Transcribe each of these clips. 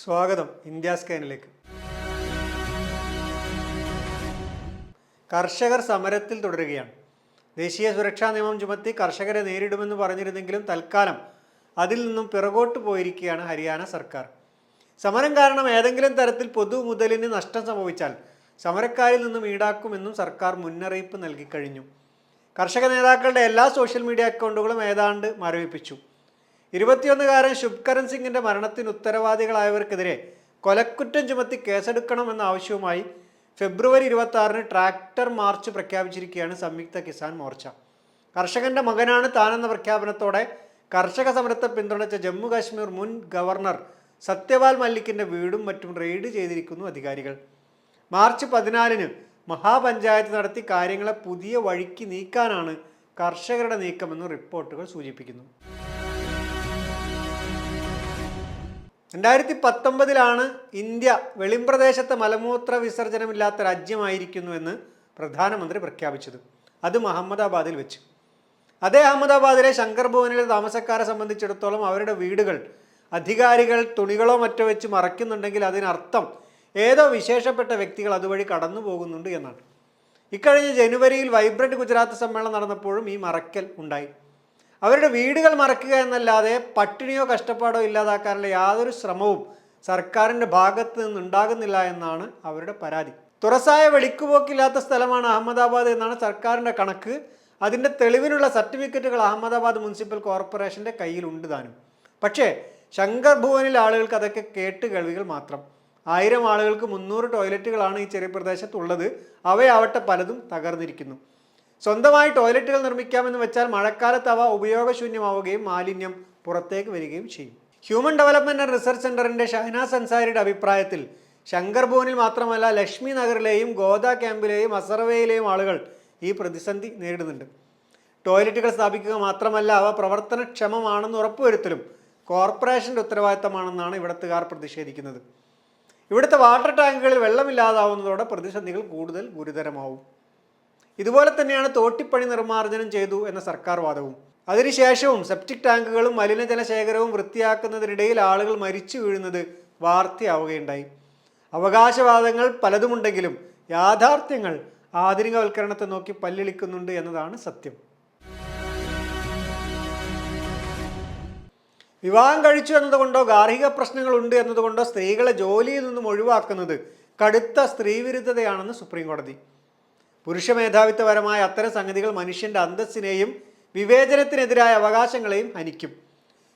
സ്വാഗതം ഇന്ത്യ സ്കാനിലേക്ക്. കർഷകർ സമരത്തിൽ തുടരുകയാണ്. ദേശീയ സുരക്ഷാ നിയമം ചുമത്തി കർഷകരെ നേരിടുമെന്ന് പറഞ്ഞിരുന്നെങ്കിലും തൽക്കാലം അതിൽ നിന്നും പിറകോട്ട് പോയിരിക്കുകയാണ് ഹരിയാന സർക്കാർ. സമരം കാരണം ഏതെങ്കിലും തരത്തിൽ പൊതു മുതലിന് നഷ്ടം സംഭവിച്ചാൽ സമരക്കാരിൽ നിന്നും ഈടാക്കുമെന്നും സർക്കാർ മുന്നറിയിപ്പ് നൽകിക്കഴിഞ്ഞു കർഷക നേതാക്കളുടെ എല്ലാ സോഷ്യൽ മീഡിയ അക്കൗണ്ടുകളും ഏതാണ്ട് മരവിപ്പിച്ചു. ഇരുപത്തിയൊന്നുകാരൻ ശുഭ്കരൻ സിംഗിന്റെ മരണത്തിന് ഉത്തരവാദികളായവർക്കെതിരെ കൊലക്കുറ്റം ചുമത്തി കേസെടുക്കണമെന്ന ആവശ്യവുമായി ഫെബ്രുവരി ഇരുപത്തി ആറിന് ട്രാക്ടർ മാർച്ച് പ്രഖ്യാപിച്ചിരിക്കുകയാണ് സംയുക്ത കിസാൻ മോർച്ച. കർഷകന്റെ മകനാണ് താനെന്ന പ്രഖ്യാപനത്തോടെ കർഷക സമരത്തെ പിന്തുണച്ച ജമ്മു കാശ്മീർ മുൻ ഗവർണർ സത്യപാൽ മല്ലിക്കിന്റെ വീടും മറ്റും റെയ്ഡ് ചെയ്തിരിക്കുന്നു അധികാരികൾ. മാർച്ച് പതിനാലിന് മഹാപഞ്ചായത്ത് നടത്തി കാര്യങ്ങളെ പുതിയ വഴിക്ക് നീക്കാനാണ് കർഷകരുടെ നീക്കമെന്ന് റിപ്പോർട്ടുകൾ സൂചിപ്പിക്കുന്നു. രണ്ടായിരത്തി പത്തൊമ്പതിലാണ് ഇന്ത്യ വെളിമ്പ്രദേശത്തെ മലമൂത്ര വിസർജനമില്ലാത്ത രാജ്യമായിരിക്കുന്നുവെന്ന് പ്രധാനമന്ത്രി പ്രഖ്യാപിച്ചത്. അതും അഹമ്മദാബാദിൽ വെച്ച്. അതേ അഹമ്മദാബാദിലെ ശങ്കർ ഭവനിലെ താമസക്കാരെ സംബന്ധിച്ചിടത്തോളം അവരുടെ വീടുകൾ അധികാരികൾ തുണികളോ മറ്റോ വെച്ച് മറയ്ക്കുന്നുണ്ടെങ്കിൽ അതിനർത്ഥം ഏതോ വിശേഷപ്പെട്ട വ്യക്തികൾ അതുവഴി കടന്നു പോകുന്നുണ്ട് എന്നാണ്. ഇക്കഴിഞ്ഞ ജനുവരിയിൽ വൈബ്രന്റ് ഗുജറാത്ത് സമ്മേളനം നടന്നപ്പോഴും ഈ മറയ്ക്കൽ ഉണ്ടായി. അവരുടെ വീടുകൾ മറക്കുക എന്നല്ലാതെ പട്ടിണിയോ കഷ്ടപ്പാടോ ഇല്ലാതാക്കാനുള്ള യാതൊരു ശ്രമവും സർക്കാരിന്റെ ഭാഗത്ത് നിന്നുണ്ടാകുന്നില്ല എന്നാണ് അവരുടെ പരാതി. തുറസായ വെളിക്കുപോക്കില്ലാത്ത സ്ഥലമാണ് അഹമ്മദാബാദ് എന്നാണ് സർക്കാരിന്റെ കണക്ക്. അതിന്റെ തെളിവിനുള്ള സർട്ടിഫിക്കറ്റുകൾ അഹമ്മദാബാദ് മുനിസിപ്പൽ കോർപ്പറേഷന്റെ കയ്യിലുണ്ട് താനും. പക്ഷേ ശങ്കർ ഭുവനിൽ ആളുകൾക്ക് അതൊക്കെ കേട്ട് കേൾവികൾ മാത്രം. ആയിരം ആളുകൾക്ക് മുന്നൂറ് ടോയ്ലറ്റുകളാണ് ഈ ചെറിയ പ്രദേശത്തുള്ളത്. അവയാവട്ടെ പലതും തകർന്നിരിക്കുന്നു. സ്വന്തമായി ടോയ്ലറ്റുകൾ നിർമ്മിക്കാമെന്ന് വെച്ചാൽ മഴക്കാലത്ത് അവ ഉപയോഗശൂന്യമാവുകയും മാലിന്യം പുറത്തേക്ക് വരികയും ചെയ്യും. ഹ്യൂമൻ ഡെവലപ്മെന്റ് ആൻഡ് റിസർച്ച് സെന്ററിന്റെ ഷഹനാസ് അൻസാരിയുടെ അഭിപ്രായത്തിൽ ശങ്കർ ഭുവനിൽ മാത്രമല്ല ലക്ഷ്മി നഗറിലെയും ഗോദ ക്യാമ്പിലെയും അസർവയിലെയും ആളുകൾ ഈ പ്രതിസന്ധി നേരിടുന്നുണ്ട്. ടോയ്ലറ്റുകൾ സ്ഥാപിക്കുക മാത്രമല്ല അവ പ്രവർത്തനക്ഷമമാണെന്ന് ഉറപ്പുവരുത്തലും കോർപ്പറേഷന്റെ ഉത്തരവാദിത്തമാണെന്നാണ് ഇവിടത്തുകാർ പ്രതിഷേധിക്കുന്നത്. ഇവിടുത്തെ വാട്ടർ ടാങ്കുകളിൽ വെള്ളമില്ലാതാവുന്നതോടെ പ്രതിസന്ധികൾ കൂടുതൽ ഗുരുതരമാവും. ഇതുപോലെ തന്നെയാണ് തോട്ടിപ്പണി നിർമ്മാർജനം ചെയ്തു എന്ന സർക്കാർ വാദവും. അതിനുശേഷവും സെപ്റ്റിക് ടാങ്കുകളും മലിനജല ശേഖരവും വൃത്തിയാക്കുന്നതിനിടയിൽ ആളുകൾ മരിച്ചു വീഴുന്നത് വാർത്തയാവുകയുണ്ടായി. അവകാശവാദങ്ങൾ പലതുമുണ്ടെങ്കിലും യാഥാർത്ഥ്യങ്ങൾ ആധുനികവൽക്കരണത്തെ നോക്കി പല്ലിളിക്കുന്നുണ്ട് എന്നതാണ് സത്യം. വിവാഹം കഴിച്ചു എന്നതുകൊണ്ടോ ഗാർഹിക പ്രശ്നങ്ങളുണ്ട് എന്നതുകൊണ്ടോ സ്ത്രീകളെ ജോലിയിൽ നിന്നും ഒഴിവാക്കുന്നത് കടുത്ത സ്ത്രീവിരുദ്ധതയാണെന്ന് സുപ്രീം കോടതി പുരുഷ മേധാവിത്വപരമായ അത്തരം സംഗതികൾ മനുഷ്യന്റെ അന്തസ്സിനെയും വിവേചനത്തിനെതിരായ അവകാശങ്ങളെയും ഹനിക്കും.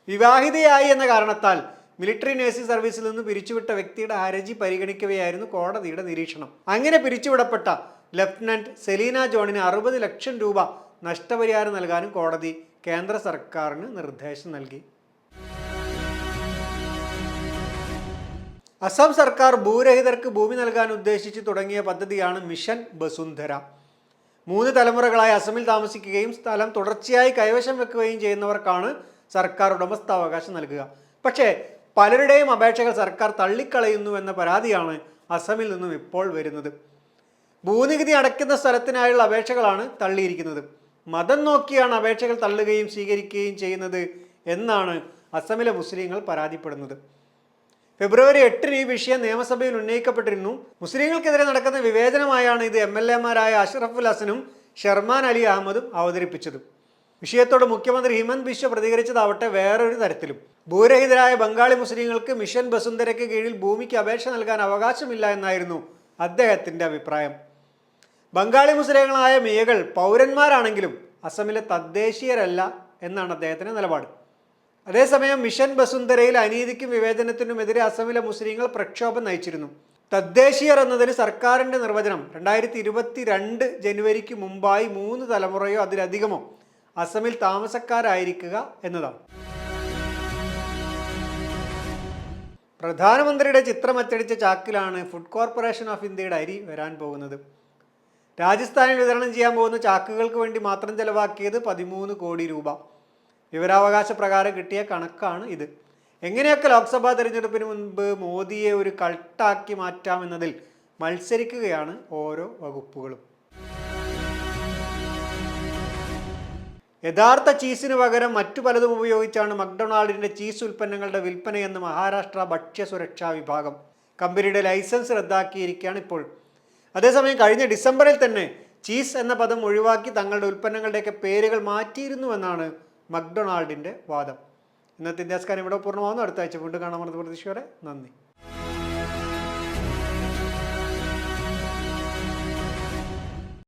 വിവാഹിതയായി എന്ന കാരണത്താൽ മിലിറ്ററി നേഴ്സിംഗ് സർവീസിൽ നിന്ന് പിരിച്ചുവിട്ട വ്യക്തിയുടെ ഹരജി പരിഗണിക്കവെയായിരുന്നു കോടതിയുടെ നിരീക്ഷണം. അങ്ങനെ പിരിച്ചുവിടപ്പെട്ട ലഫ്റ്റനന്റ് സെലീന ജോണിന് അറുപത് ലക്ഷം രൂപ നഷ്ടപരിഹാരം നൽകാനും കോടതി കേന്ദ്ര സർക്കാരിന് നിർദ്ദേശം നൽകി. അസം സർക്കാർ ഭൂരഹിതർക്ക് ഭൂമി നൽകാൻ ഉദ്ദേശിച്ച് തുടങ്ങിയ പദ്ധതിയാണ് മിഷൻ ബസുന്ധര. മൂന്ന് തലമുറകളായി അസമിൽ താമസിക്കുകയും സ്ഥലം തുടർച്ചയായി കൈവശം വെക്കുകയും ചെയ്യുന്നവർക്കാണ് സർക്കാർ ഉടമസ്ഥാവകാശം നൽകുക. പക്ഷേ പലരുടെയും അപേക്ഷകൾ സർക്കാർ തള്ളിക്കളയുന്നു എന്ന പരാതിയാണ് അസമിൽ നിന്നും ഇപ്പോൾ വരുന്നത്. ഭൂനികുതി അടയ്ക്കുന്ന സ്ഥലത്തിനായുള്ള അപേക്ഷകളാണ് തള്ളിയിരിക്കുന്നത്. മതം നോക്കിയാണ് അപേക്ഷകൾ തള്ളുകയും സ്വീകരിക്കുകയും ചെയ്യുന്നത് എന്നാണ് അസമിലെ മുസ്ലിങ്ങൾ പരാതിപ്പെടുന്നത്. ഫെബ്രുവരി എട്ടിന് ഈ വിഷയം നിയമസഭയിൽ ഉന്നയിക്കപ്പെട്ടിരുന്നു. മുസ്ലിങ്ങൾക്കെതിരെ നടക്കുന്ന വിവേചനമായാണ് ഇത് എം എൽ എമാരായ അഷ്റഫുൽ ഹസനും ഷെർമാൻ അലി അഹമ്മദും അവതരിപ്പിച്ചത്. വിഷയത്തോട് മുഖ്യമന്ത്രി ഹിമന്ത് ബിശ്വ പ്രതികരിച്ചതാവട്ടെ വേറൊരു തരത്തിലും. ഭൂരഹിതരായ ബംഗാളി മുസ്ലിങ്ങൾക്ക് മിഷൻ ബസുന്ധരയ്ക്ക് കീഴിൽ ഭൂമിക്ക് അപേക്ഷ നൽകാൻ അവകാശമില്ല എന്നായിരുന്നു അദ്ദേഹത്തിന്റെ അഭിപ്രായം. ബംഗാളി മുസ്ലിങ്ങളായ മിയകൾ പൗരന്മാരാണെങ്കിലും അസമിലെ തദ്ദേശീയരല്ല എന്നാണ് അദ്ദേഹത്തിന്റെ നിലപാട്. അതേസമയം മിഷൻ ബസുന്ധരയിൽ അനീതിക്കും വിവേചനത്തിനുമെതിരെ അസമിലെ മുസ്ലിങ്ങൾ പ്രക്ഷോഭം നയിച്ചിരുന്നു. തദ്ദേശീയർ എന്നതിന് സർക്കാരിന്റെ നിർവചനം രണ്ടായിരത്തി ഇരുപത്തി രണ്ട് ജനുവരിക്ക് മുമ്പായി മൂന്ന് തലമുറയോ അതിലധികമോ അസമിൽ താമസക്കാരായിരിക്കുക എന്നതാണ്. പ്രധാനമന്ത്രിയുടെ ചിത്രം അച്ചടിച്ച ചാക്കിലാണ് ഫുഡ് കോർപ്പറേഷൻ ഓഫ് ഇന്ത്യയുടെ അരി വരാൻ പോകുന്നത്. രാജസ്ഥാനിൽ വിതരണം ചെയ്യാൻ പോകുന്ന ചാക്കുകൾക്ക് വേണ്ടി മാത്രം ചെലവാക്കിയത് പതിമൂന്ന് കോടി രൂപ. വിവരാവകാശ പ്രകാരം കിട്ടിയ കണക്കാണ് ഇത്. എങ്ങനെയൊക്കെ ലോക്സഭാ തെരഞ്ഞെടുപ്പിന് മുൻപ് മോദിയെ ഒരു കൾട്ടാക്കി മാറ്റാമെന്നതിൽ മത്സരിക്കുകയാണ് ഓരോ വകുപ്പുകളും. യഥാർത്ഥ ചീസിന് പകരം മറ്റു പലതും ഉപയോഗിച്ചാണ് മക്ഡൊണാൾഡിന്റെ ചീസ് ഉൽപ്പന്നങ്ങളുടെ വിൽപ്പനയെന്ന് മഹാരാഷ്ട്ര ഭക്ഷ്യ സുരക്ഷാ വിഭാഗം കമ്പനിയുടെ ലൈസൻസ് റദ്ദാക്കിയിരിക്കുകയാണ് ഇപ്പോൾ. അതേസമയം കഴിഞ്ഞ ഡിസംബറിൽ തന്നെ ചീസ് എന്ന പദം ഒഴിവാക്കി തങ്ങളുടെ ഉൽപ്പന്നങ്ങളുടെയൊക്കെ പേരുകൾ മാറ്റിയിരുന്നുവെന്നാണ് മക്ഡൊണാൾഡിന്റെ വാദം. ഇന്നത്തെ ഇന്ത്യാസ്കാരം ഇവിടെ പൂർണമാകുന്നു അടുത്ത ആഴ്ച വീണ്ടും കാണാമെന്ന പ്രതീക്ഷയോടെ നന്ദി.